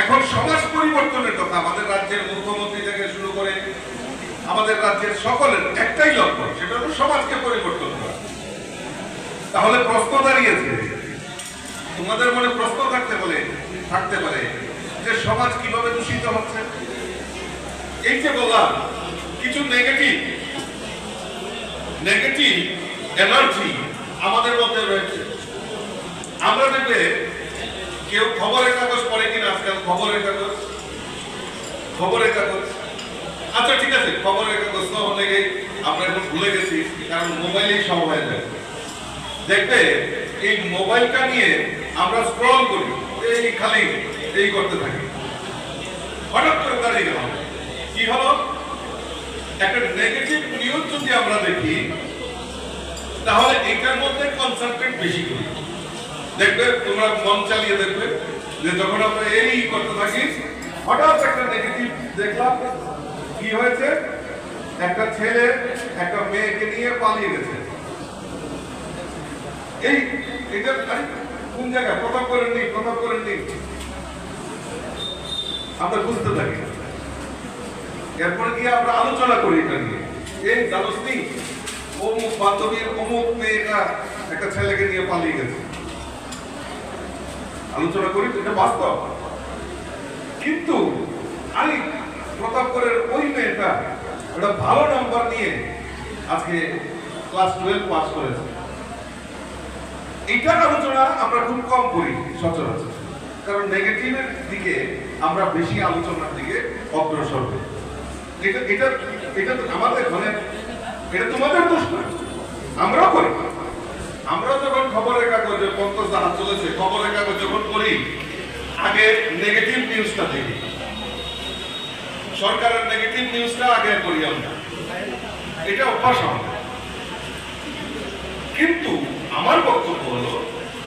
এখন সমাজ পরিবর্তনের কথা আমাদের রাজ্যের মুখ্যমন্ত্রী থেকে শুরু করে আমাদের রাজ্যের সকলের একটাই লক্ষ্য, সেটা হলো সমাজকে পরিবর্তন করা। তাহলে প্রশ্ন দাঁড়িয়েছে, তোমাদের মনে প্রশ্ন থাকতে বলে থাকতে পারে যে সমাজ কীভাবে দূষিত হচ্ছে? এই যে বললাম, কিছু নেগেটিভ নেগেটিভ এনার্জি আমাদের মধ্যে রয়েছে। আমরা দেখবে কেউ খবরের কাগজ পড়ে কিনা আজকাল? খবরের কাগজ? খবরের কাগজ? আচ্ছা ঠিক আছে, খবরের কাগজ তো অনেকে আমরা এখন ভুলে গেছি, কারণ মোবাইলেই সব হয়ে যায়। দেখবে, এই মোবাইলটা নিয়ে আমরা স্ক্রল করি, এই খালি, এই করতে থাকি। হঠাৎ করে দাঁড়িয়ে গেলাম। কি হলো? একটা নেগেটিভ নিউজ যদি আমরা দেখি, তাহলে এটার মধ্যে কনসেন্ট্রেট বেশি করি। দেখবে, তোমরা মন চালিয়ে দেখবে যে যখন আমরা এই করতে থাকি, হঠাৎ একটা নেগেটিভ দেখলাম, কি হয়েছে? একটা ছেলে একটা মেয়েকে নিয়ে পালিয়ে গেছে। এই, এটা কোন জায়গায়? প্রথম করেননি প্রথম করেননি। আমরা বুঝতে থাকি। এরপর গিয়ে আমরা আলোচনা করি এটা নিয়ে। এই জানোস অমুক বান্ধবীর অমুক মেয়েটা একটা ছেলেকে নিয়ে পালিয়ে গেছে। আলোচনা করি এটা বাস্তব। কিন্তু আমি প্রতাপগড়ের ওই মেয়েটা একটা ভালো নাম্বার নিয়ে আজকে ক্লাস টুয়েলভ পাস করেছে। এটার আলোচনা আমরা খুব কম করি, সচরাচর। কারণ নেগেটিভের দিকে আমরা বেশি আলোচনার দিকে অগ্রসর হই। এটা এটা এটা আমাদের মানে এটা তোমাদের দোষ না আমরাও করি। খবরের কাগজে পঞ্চাশ হাত চলেছে, খবরের কাগজ যখন করি আগে নেগেটিভ নিউজটা দেখি। সরকারের নেগেটিভ নিউজটা আগে করি আমরা। এটা অভ্যাস আমাদের।